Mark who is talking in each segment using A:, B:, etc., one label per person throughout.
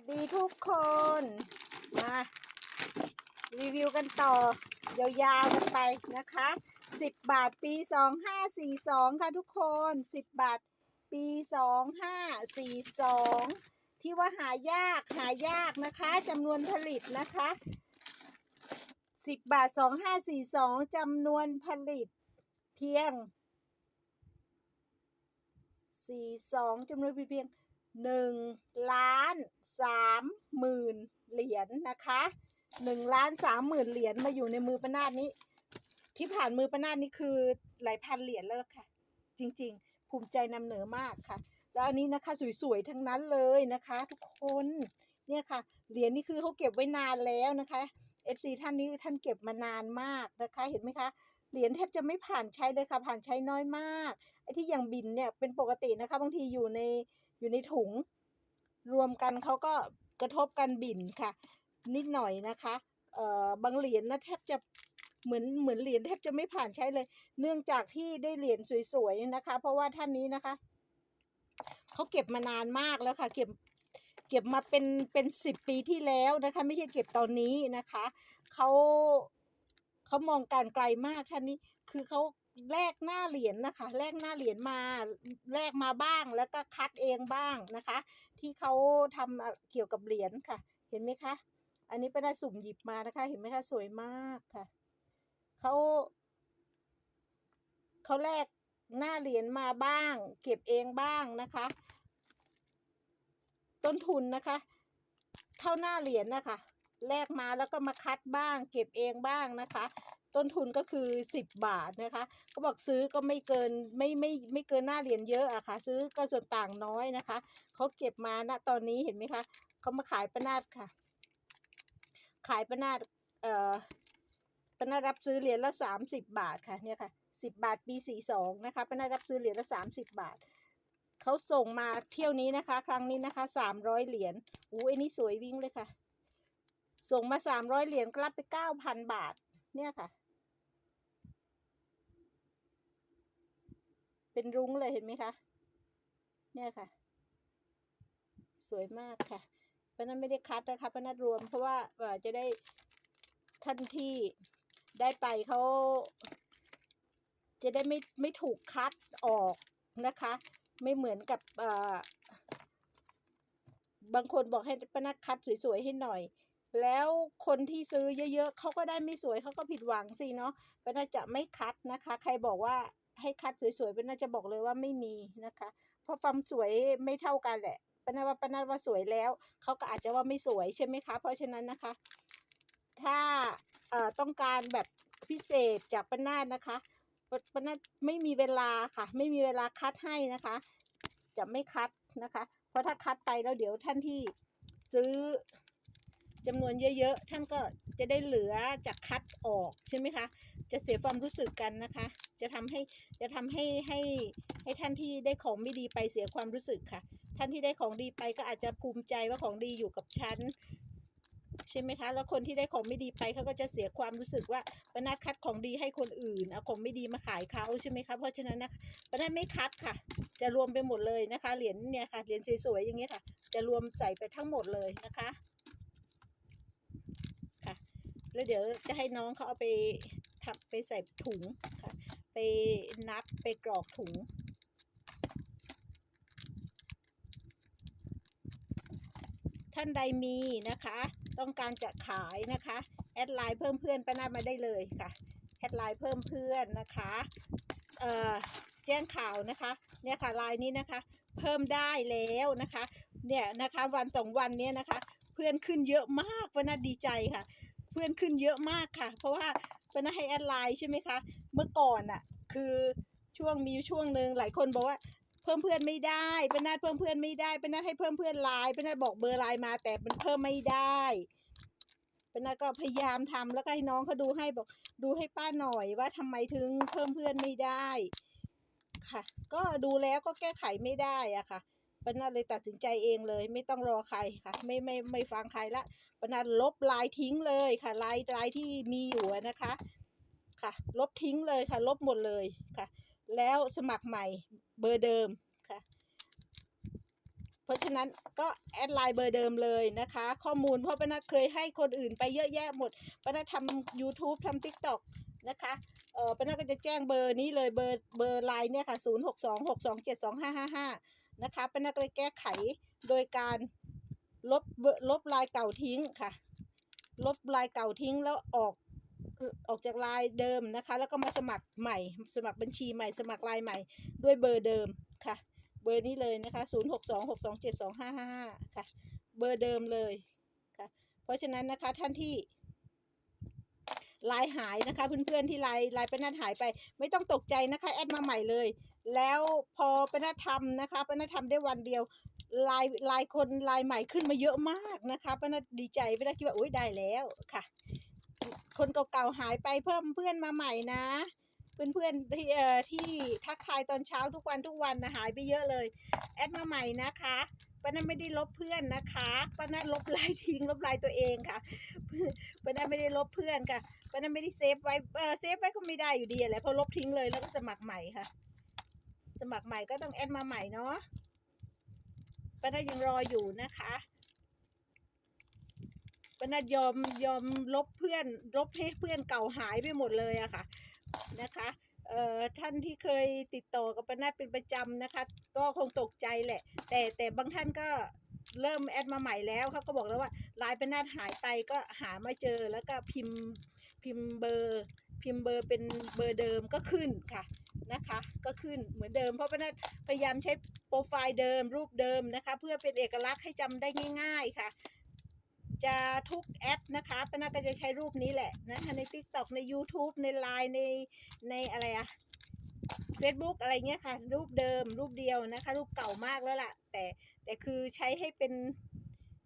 A: วัสดีทุกคน มา รีวิวกันต่อ ยาวๆกันไปนะคะ 10 บาทปี 2542 ค่ะทุกคน 10 บาทปี 2542 ที่ว่าหายากหายากนะคะจำนวนผลิตนะคะ 10 บาท 2542จำนวนผลิตเพียง 42จำนวนเพียง หนึ่งล้านสามหมื่นเหรียญนะคะหนึ่งล้านสามหมื่นเหรียญมาอยู่ในมือปนาดนี้ ที่ผ่านมือปนาดนี้คือหลายพันเหรียญแล้วค่ะ จริงๆ ภูมิใจนำเหนือมากค่ะ แล้วอันนี้นะคะสวยๆทั้งนั้นเลยนะคะ ทุกคนเนี่ยค่ะเหรียญนี่คือเขาเก็บไว้นานแล้วนะคะ FC ท่านนี้ท่านเก็บมานานมากนะคะ เห็นไหมคะ เหรียญแทบจะไม่ผ่านใช้เลยค่ะ ผ่านใช้น้อยมากไอ้ที่อย่างบินเนี่ยเป็นปกตินะคะ บางทีอยู่ในอยู่ในถุง รวมกันเขาก็กระทบกันบินค่ะ นิดหน่อยนะคะเอ่อบางเหรียญนะแทบจะเหมือนเหมือนเหรียญแทบจะไม่ผ่านใช้เลย เนื่องจากที่ได้เหรียญสวยๆนะคะ เพราะว่าท่านนี้นะคะเขาเก็บมานานมากแล้วค่ะ เก็บเก็บมาเป็นเป็นสิบปีที่แล้วนะคะ ไม่ใช่เก็บตอนนี้นะคะเขา เขามองการไกลมากท่านนี้คือเขาแลกหน้าเหรียญนะคะแลกหน้าเหรียญมาแลกมาบ้างแล้วก็คัดเองบ้างนะคะ ที่เขาทำอะเกี่ยวกับเหรียญค่ะ เห็นไหมคะ อันนี้เป็นได้สุ่มหยิบมานะคะ เห็นไหมคะสวยมากค่ะเขาเขาแลกหน้าเหรียญมาบ้าง เก็บเองบ้างนะคะ ต้นทุนนะคะ เท่าหน้าเหรียญนะคะ แลกมาแล้วก็มาคัดบ้าง เก็บเองบ้างนะคะ ต้นทุนก็คือสิบบาทนะคะเขาบอกซื้อก็ไม่เกินไม่ไม่ไม่เกินหน้าเหรียญเยอะอะค่ะ ซื้อก็ส่วนต่างน้อยนะคะเขาเก็บมาณตอนนี้เห็นไหมคะเขามาขายประนาดค่ะ ขายประนาดเอ่อประนาดรับซื้อเหรียญละสามสิบบาทค่ะเนี่ยค่ะสิบบาทปีสี่สองนะคะประนาดรับซื้อเหรียญละสามสิบบาทเขาส่งมาเที่ยวนี้นะคะ ครั้งนี้นะคะสามร้อยเหรียญอู้อ้นี่สวยวิ่งเลยค่ะ ส่งมาสามร้อยเหรียญก็รับไปเก้าพันบาท เนี่ยค่ะ เป็นรุ้งเลยเห็นไหมคะ เนี่ยค่ะ สวยมากค่ะเพราะนั้นไม่ได้คัดนะคะพรานั้นรวมเพราะว่าเออจะได้ท่านที่ได้ไปเขาจะได้ไม่ไม่ถูกคัดออกนะคะ ไม่เหมือนกับเออบางคนบอกให้ปนักคัดสวยๆให้หน่อย แล้วคนที่ซื้อเยอะๆเขาก็ได้ไม่สวยเขาก็ผิดหวังสิเนาะเป็นักจะไม่คัดนะคะ ใครบอกว่าให้คัดสวยๆเป็นักจะบอกเลยว่าไม่มีนะคะ เพราะความสวยไม่เท่ากันแหละปนักว่าปนักว่าสวยแล้วเขาก็อาจจะว่าไม่สวยใช่ไหมคะ เพราะฉะนั้นนะคะ ถ้าเอ่อต้องการแบบพิเศษจากปนักนะคะปนักไม่มีเวลาค่ะ ไม่มีเวลาคัดให้นะคะ จะไม่คัดนะคะ เพราะถ้าคัดไปแล้วเดี๋ยวท่านที่ซื้อ จำนวนเยอะๆ ท่านก็จะได้เหลือจากคัดออกใช่ไหมคะ จะเสียความรู้สึกกันนะคะ จะทำให้จะทำให้ให้ให้ท่านที่ได้ของไม่ดีไปเสียความรู้สึกค่ะ ท่านที่ได้ของดีไปก็อาจจะภูมิใจว่าของดีอยู่กับฉันใช่ไหมคะ แล้วคนที่ได้ของไม่ดีไปเขาก็จะเสียความรู้สึกว่าปนัดคัดของดีให้คนอื่นเอาของไม่ดีมาขายเขาใช่ไหมคะ เพราะฉะนั้นนะปนัดไม่คัดค่ะ จะรวมไปหมดเลยนะคะ เหรียญเนี่ยค่ะ เหรียญสวยๆอย่างเงี้ยค่ะ จะรวมใส่ไปทั้งหมดเลยนะคะค่ะ แล้วเดี๋ยวจะให้น้องเขาเอาไปทำไปใส่ถุงค่ะ ไปนับไปกรอกถุง ท่านใดมีนะคะ ต้องการจะขายนะคะ แอดไลน์เพิ่มเพื่อนไปหน้ามาได้เลยค่ะ แอดไลน์เพิ่มเพื่อนนะคะ เอ่อแจ้งข่าวนะคะ เนี่ยค่ะไลน์นี้นะคะ เพิ่มได้แล้วนะคะ เนี่ยนะคะวันสองวันเนี้ยนะคะ เพื่อนขึ้นเยอะมากปานาดีใจค่ะ เพื่อนขึ้นเยอะมากค่ะ เพราะว่าเปานาให้แอดไลน์ใช่ไหมคะ เมื่อก่อนอะ่ะคือช่วงมีอยู่ช่วงหนึ่งหลายคนบอกว่าเพิ่มเพื่อนไม่ได้เป็นนัดเพิ่มเพื่อนไม่ได้เป็นนัดให้เพิ่มเพื่อนไลน์เป็นนัดบอกเบอร์ไลน์มาแต่มันเพิ่มไม่ได้เป็นนัดก็พยายามทำแล้วก็ให้น้องเขาดูให้บอกดูให้ป้าหน่อยว่าทำไมถึงเพิ่มเพื่อนไม่ได้ ค่ะ ก็ดูแล้วก็แก้ไขไม่ได้อะค่ะเป็นัดเลยตัดสินใจเองเลย ไม่ต้องรอใครค่ะ ไม่ไม่ไม่ฟังใครละ ปนัดลบไลน์ทิ้งเลยค่ะไลน์ไลน์ที่มีอยู่นะคะค่ะ ลบทิ้งเลยค่ะ ลบหมดเลยค่ะ แล้วสมัครใหม่เบอร์เดิมค่ะ เพราะฉะนั้นก็แอดไลน์เบอร์เดิมเลยนะคะ ข้อมูลเพราะปนัทเคยให้คนอื่นไปเยอะแยะหมดปนัททำ YouTube ทำ TikTok นะคะเออป้านัทก็จะแจ้งเบอร์นี้เลยเบอร์เบอร์ไลน์เนี่ยค่ะ 0 6 2 6 2 7 2 5 5 5 นะคะปนัทก็แก้ไขโดยการ ลบเบอร์ลบลายเก่าทิ้งค่ะ ลบลายเก่าทิ้งแล้วออกออกจากลายเดิมนะคะ แล้วก็มาสมัครใหม่ สมัครบัญชีใหม่ สมัครลายใหม่ ด้วยเบอร์เดิมค่ะ เบอร์นี้เลยนะคะ 0 6 2 6 2 7 2 5 5 5 ค่ะ เบอร์เดิมเลยค่ะ เพราะฉะนั้นนะคะท่านที่ลายหายนะคะเพื่อนๆที่ลายลายเป็นนัดหายไป ไม่ต้องตกใจนะคะแอดมาใหม่เลย แล้วพอเป็นนัดทำนะคะเป็นนัดทำได้วันเดียว ลายลายคนลายใหม่ขึ้นมาเยอะมากนะคะป็นนัดดีใจเป็นนัดคิดว่าอุ้ยได้แล้วค่ะ คนเก่าๆหายไปเพิ่มเพื่อนมาใหม่นะ เพื่อนๆที่เอ่อที่ทักทายตอนเช้าทุกวันทุกวันนะหายไปเยอะเลยแอดมาใหม่นะคะป้านัทไม่ได้ลบเพื่อนนะคะป้านัทลบไลน์ทิ้งลบไลน์ตัวเองค่ะป้านัทไม่ได้ลบเพื่อนค่ะป้านัทไม่ได้เซฟไว้เออเซฟไว้ก็ไม่ได้อยู่ดีแหละเพราะลบทิ้งเลยแล้วก็สมัครใหม่ค่ะ สมัครใหม่ก็ต้องแอดมาใหม่เนาะ ป้านัทยังรออยู่นะคะป้านัทยอมยอมลบเพื่อนลบให้เพื่อนเก่าหายไปหมดเลยอะค่ะนะคะเอ่อท่านที่เคยติดต่อกับปนัดเป็นประจำนะคะ ก็คงตกใจแหละ แต่แต่บางท่านก็เริ่มแอดมาใหม่แล้วเขาก็บอกแล้วว่าไลน์ปนัดหายไปก็หาไม่เจอแล้วก็พิมพ์พิมพ์เบอร์ พิมพ์เบอร์เป็นเบอร์เดิมก็ขึ้นค่ะนะคะ ก็ขึ้นเหมือนเดิม เพราะปนัพยายามใช้โปรไฟล์เดิมรูปเดิมนะคะ เพื่อเป็นเอกลักษณ์ให้จำได้ง่าย ๆค่ะ จะทุกแอปนะคะปนัดก็จะใช้รูปนี้แหละนะคะใน TikTok ใน YouTube ใน Line ในในอะไรอะ Facebook อะไรเงี้ยค่ะ รูปเดิมรูปเดียวนะคะ รูปเก่ามากแล้วล่ะ แต่แต่คือใช้ให้เป็น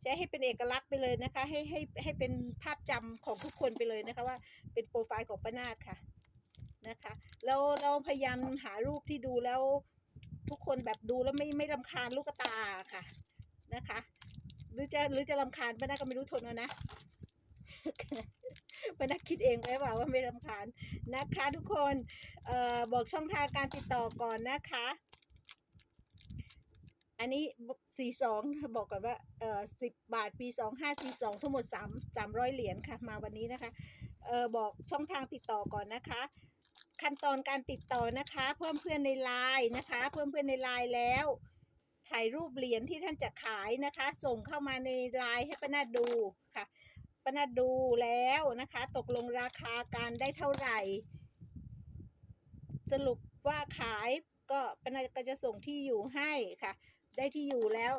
A: ใช้ให้เป็นเอกลักษณ์ไปเลยนะคะ ให้ให้ให้เป็นภาพจำของทุกคนไปเลยนะคะว่าเป็นโปรไฟล์ของป้านาดค่ะนะคะแล้วเราพยายามหารูปที่ดูแล้วทุกคนแบบดูแล้วไม่ไม่ลำคาญลูกตาค่ะนะคะ หรือจะหรือจะลำคาญป้านาดก็ไม่รู้ทนเอานะป้านาดคิดเองไว้ว่าว่าไม่ลำคาญนะคะ ทุกคนเอ่อบอกช่องทางการติดต่อก่อนนะคะ อันนี้สี่สองบอกก่อนว่าเออสิบบาทปีสองห้าสี่สองทั้งหมดสามสามร้อยเหรียญค่ะ มาวันนี้นะคะเอ่อบอกช่องทางติดต่อก่อนนะคะ ขั้นตอนการติดต่อนะคะ เพิ่มเพื่อนในไลน์นะคะ เพิ่มเพื่อนในไลน์แล้ว ถ่ายรูปเหรียญที่ท่านจะขายนะคะ ส่งเข้ามาในไลน์ให้ป้านาดูค่ะป้านาดูแล้วนะคะ ตกลงราคาการได้เท่าไหร่ สรุปว่าขายก็ปนัดก็จะส่งที่อยู่ให้ค่ะ ได้ที่อยู่แล้ว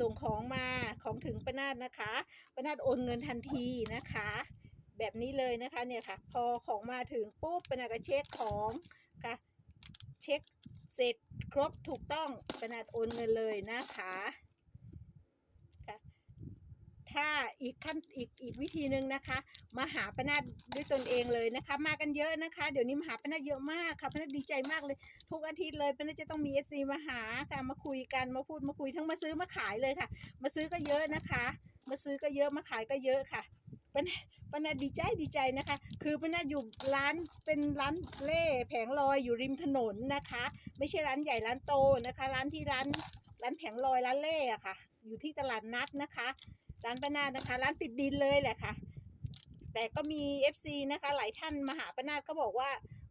A: ส่งของมาของถึงปนาดนะคะปนาดโอนเงินทันทีนะคะ แบบนี้เลยนะคะเนี่ยค่ะ พอของมาถึงปุ๊บปนาดก็เช็คของค่ะเช็คเสร็จครบถูกต้องปนาดโอนเงินเลยนะคะ ถ้าอีกขั้นอีกอีกวิธีหนึ่งนะคะ มาหาปนาดด้วยตนเองเลยนะคะ มากันเยอะนะคะ เดี๋ยวนี้มาหาปนาดเยอะมากค่ะปนาดดีใจมากเลย ทุกอาทิตย์เลยปนาดจะต้องมี FC มาหาค่ะมาคุยกันมาพูดมาคุยทั้งมาซื้อมาขายเลยค่ะ มาซื้อก็เยอะนะคะ มาซื้อก็เยอะมาขายก็เยอะค่ะปนาปนาดดีใจดีใจนะคะ คือปนาดอยู่ร้านเป็นร้านเล่แผงลอยอยู่ริมถนนนะคะ ไม่ใช่ร้านใหญ่ร้านโตนะคะ ร้านที่ร้านร้านแผงลอยร้านเล่อะค่ะ อยู่ที่ตลาดนัดนะคะ ร้านป้านาดนะคะ ร้านติดดินเลยแหละค่ะ แต่ก็มี FC นะคะ หลายท่านมาหาป้านาดก็บอกว่า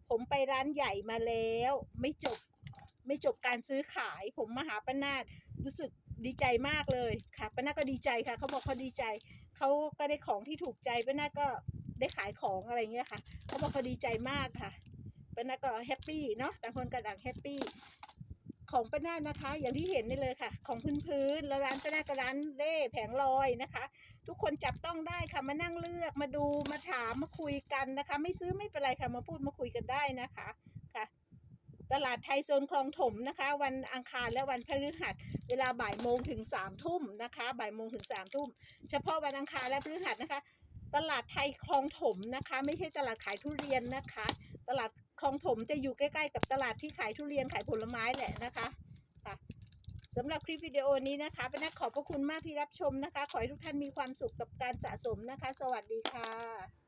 A: ผมไปร้านใหญ่มาแล้ว ไม่จบไม่จบการซื้อขาย ผมมาหาป้านาดรู้สึกดีใจมากเลยค่ะป้านาดก็ดีใจค่ะเขาบอกเขาดีใจเขาก็ได้ของที่ถูกใจป้านาดก็ได้ขายของอะไรเงี้ยค่ะเขาบอกเขาดีใจมากค่ะป้านาดก็แฮปปี้เนาะต่างคนก็ต่างแฮปปี้ ของป้านานะคะ อย่างที่เห็นนี่เลยค่ะ ของพื้นพื้นๆแล้วร้านป้านาดก็ร้านเล่แผงลอยนะคะ ทุกคนจับต้องได้ค่ะมานั่งเลือกมาดูมาถามมาคุยกันนะคะ ไม่ซื้อไม่เป็นไรค่ะมาพูดมาคุยกันได้นะคะค่ะตลาดไทยโซนคลองถมนะคะ วันอังคารและวันพฤหัส เวลาบ่ายโมงถึงสามทุ่มนะคะบ่ายโมงถึงสามทุ่มเฉพาะวันอังคารและพฤหัสนะคะ ตลาดไทยคลองถมนะคะ ไม่ใช่ตลาดขายทุเรียนนะคะ ตลาด คลองถมจะอยู่ใกล้ ๆ กับตลาดที่ขายทุเรียนขายผลไม้แหละนะคะค่ะสำหรับคลิปวิดีโอนี้นะคะเป็นนักขอบพระคุณมากที่รับชมนะคะ ขอให้ทุกท่านมีความสุขกับการสะสมนะคะ สวัสดีค่ะ